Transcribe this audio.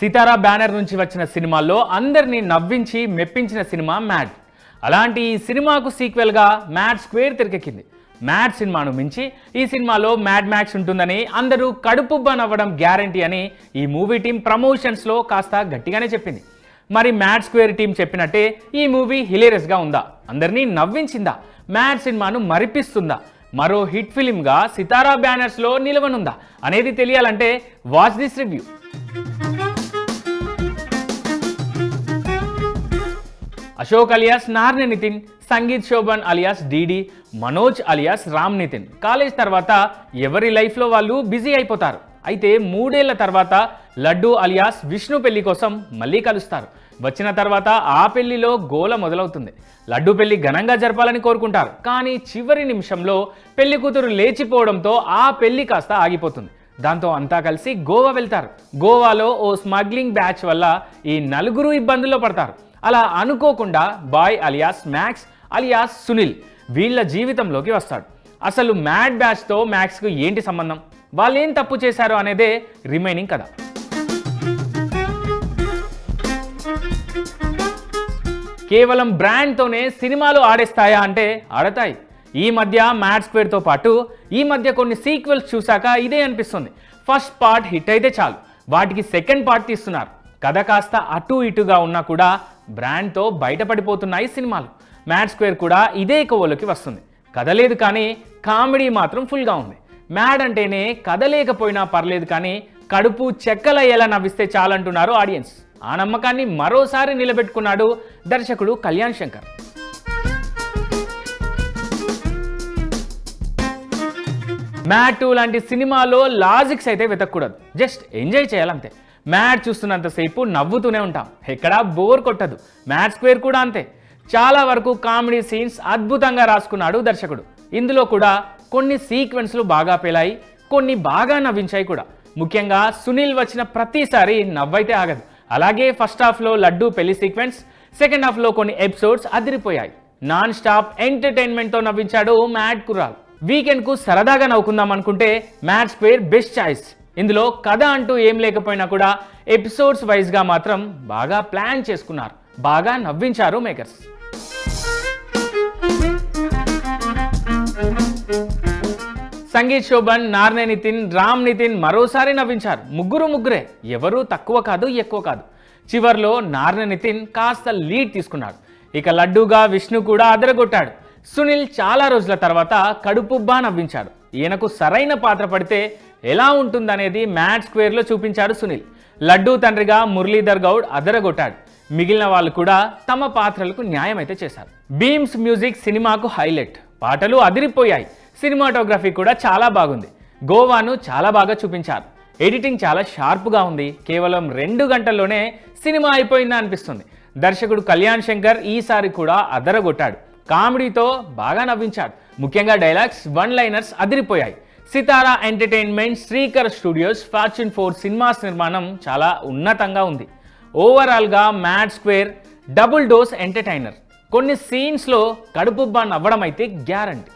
సితారా banner నుంచి వచ్చిన సినిమాల్లో అందరినీ నవ్వించి మెప్పించిన సినిమా మ్యాడ్. అలాంటి ఈ సినిమాకు సీక్వెల్గా మ్యాడ్ స్క్వేర్ తెరకెక్కింది. మ్యాడ్ సినిమాను మించి ఈ సినిమాలో మ్యాడ్ మ్యాక్స్ ఉంటుందని అందరూ కడుపుబ్బ నవ్వడం గ్యారంటీ అని ఈ మూవీ టీం ప్రమోషన్స్లో కాస్త గట్టిగానే చెప్పింది. మరి మ్యాడ్ స్క్వేర్ టీం చెప్పినట్టే ఈ మూవీ హిలేరియస్గా ఉందా? అందరినీ నవ్వించిందా? మ్యాడ్ సినిమాను మరిపిస్తుందా? మరో హిట్ ఫిలింగా సితారా బ్యానర్స్లో నిలవనుందా? అనేది తెలియాలంటే watch this review. Ashok alias Narne Nitin Sangeet Shobhan alias DD Manoj alias Ram Nitin. College తర్వాత ఎవరి లైఫ్లో వాళ్ళు బిజీ అయిపోతారు? అయితే మూడేళ్ళ తర్వాత లడ్డు అలియాస్ విష్ణు పెళ్ళి కోసం మళ్ళీ కలుస్తారు. వచ్చిన తర్వాత ఆ పెళ్ళిలో గోల మొదలవుతుంది. లడ్డు పెళ్ళి ఘనంగా జరపాలని కోరుకుంటారు. కానీ చివరి నిమిషంలో పెళ్ళి కూతురు లేచిపోవడంతో ఆ పెళ్ళి కాస్త ఆగిపోతుంది. దాంతో అంతా కలిసి గోవా వెళ్తారు. గోవాలో ఓ స్మగ్లింగ్ బ్యాచ్ వల్ల ఈ నలుగురు ఇబ్బందుల్లో పడతారు. అలా అనుకోకుండా boy alias Max alias Sunil వీళ్ళ జీవితంలోకి వస్తాడు. అసలు మ్యాడ్ బ్యాచ్తో మ్యాక్స్కు ఏంటి సంబంధం? వాళ్ళు ఏం తప్పు చేశారు అనేదే రిమైనింగ్ కథ. కేవలం బ్రాండ్తోనే సినిమాలు ఆడేస్తాయా అంటే ఆడతాయి. ఈ మధ్య మ్యాడ్ స్క్వేర్తో పాటు ఈ మధ్య కొన్ని సీక్వెల్స్ చూశాక ఇదే అనిపిస్తుంది. ఫస్ట్ పార్ట్ హిట్ అయితే చాలు. వాటికి సెకండ్ పార్ట్ తీస్తున్నారు. కథ కాస్త అటు ఇటుగా ఉన్నా కూడా బ్రాండ్తో బయటపడిపోతున్నాయి సినిమాలు. మ్యాడ్ స్క్వేర్ కూడా ఇదే కోవలోకి వస్తుంది. కదలేదు కానీ కామెడీ మాత్రం ఫుల్గా ఉంది. మ్యాడ్ అంటేనే కదలేకపోయినా పర్లేదు కానీ కడుపు చెక్కలయ్యేలా నవ్విస్తే చాలంటున్నారు ఆడియన్స్. ఆ నమ్మకాన్ని మరోసారి నిలబెట్టుకున్నాడు దర్శకుడు కళ్యాణ్ శంకర్. మ్యాట్ లాంటి సినిమాలో లాజిక్స్ అయితే వెతకూడదు. జస్ట్ ఎంజాయ్ చేయాలంతే. మ్యాట్ చూస్తున్నంతసేపు నవ్వుతూనే ఉంటాం. ఎక్కడా బోర్ కొట్టదు. మ్యాట్ స్క్వేర్ కూడా అంతే. చాలా వరకు కామెడీ సీన్స్ అద్భుతంగా రాసుకున్నాడు దర్శకుడు. ఇందులో కూడా కొన్ని సీక్వెన్స్లు బాగా పేలాయి కొన్ని బాగా నవ్వించాయి కూడా. ముఖ్యంగా సునీల్ వచ్చిన ప్రతిసారి నవ్వైతే ఆగదు. అలాగే ఫస్ట్ హాఫ్లో లడ్డు పెళ్ళి సీక్వెన్స్ సెకండ్ హాఫ్లో కొన్ని ఎపిసోడ్స్ అదిరిపోయాయి. నాన్ స్టాప్ ఎంటర్టైన్మెంట్తో నవ్వించాడు మ్యాడ్ కురాల్ వీకెండ్కు సరదాగా నవ్వుకుందాం అనుకుంటే మ్యాచ్ స్క్వేర్ బెస్ట్ చాయిస్. ఇందులో కథ అంటూ ఏం లేకపోయినా కూడా ఎపిసోడ్స్ వైజ్గా మాత్రం బాగా ప్లాన్ చేసుకున్నారు. బాగా నవ్వించారు మేకర్స్. సంగీత్ శోభన్ నార్నే నితిన్ రామ్ నితిన్ మరోసారి నవ్వించారు. ముగ్గురు ముగ్గురే. ఎవరు తక్కువ కాదు ఎక్కువ కాదు. చివర్లో నార్నే నితిన్ కాస్త లీడ్ తీసుకున్నాడు. ఇక లడ్డూగా విష్ణు కూడా అదరగొట్టాడు. సునీల్ చాలా రోజుల తర్వాత కడుపుబ్బా నవ్వించాడు. ఈయనకు సరైన పాత్ర పడితే ఎలా ఉంటుందనేది మ్యాట్ స్క్వేర్లో చూపించాడు సునీల్. లడ్డూ తండ్రిగా మురళీధర్ గౌడ్ అదరగొట్టాడు. మిగిలిన వాళ్ళు కూడా తమ పాత్రలకు న్యాయం అయితే చేశారు. బీమ్స్ మ్యూజిక్ సినిమాకు హైలైట్. పాటలు అదిరిపోయాయి. సినిమాటోగ్రఫీ కూడా చాలా బాగుంది. గోవాను చాలా బాగా చూపించారు. ఎడిటింగ్ చాలా షార్ప్గా ఉంది. కేవలం రెండు గంటల్లోనే సినిమా అయిపోయిందా అనిపిస్తుంది. దర్శకుడు కళ్యాణ్ శంకర్ ఈసారి కూడా అదరగొట్టాడు. కామెడీతో బాగా నవ్వించాడు. ముఖ్యంగా dialogues one liners అదిరిపోయాయి. Sitara entertainment Srikar studios fortune four cinemas నిర్మాణం చాలా ఉన్నతంగా ఉంది. ఓవరాల్గా Mad Square double dose entertainer. కొన్ని సీన్స్లో కడుపుబ్బా నవ్వడం అయితే గ్యారంటీ.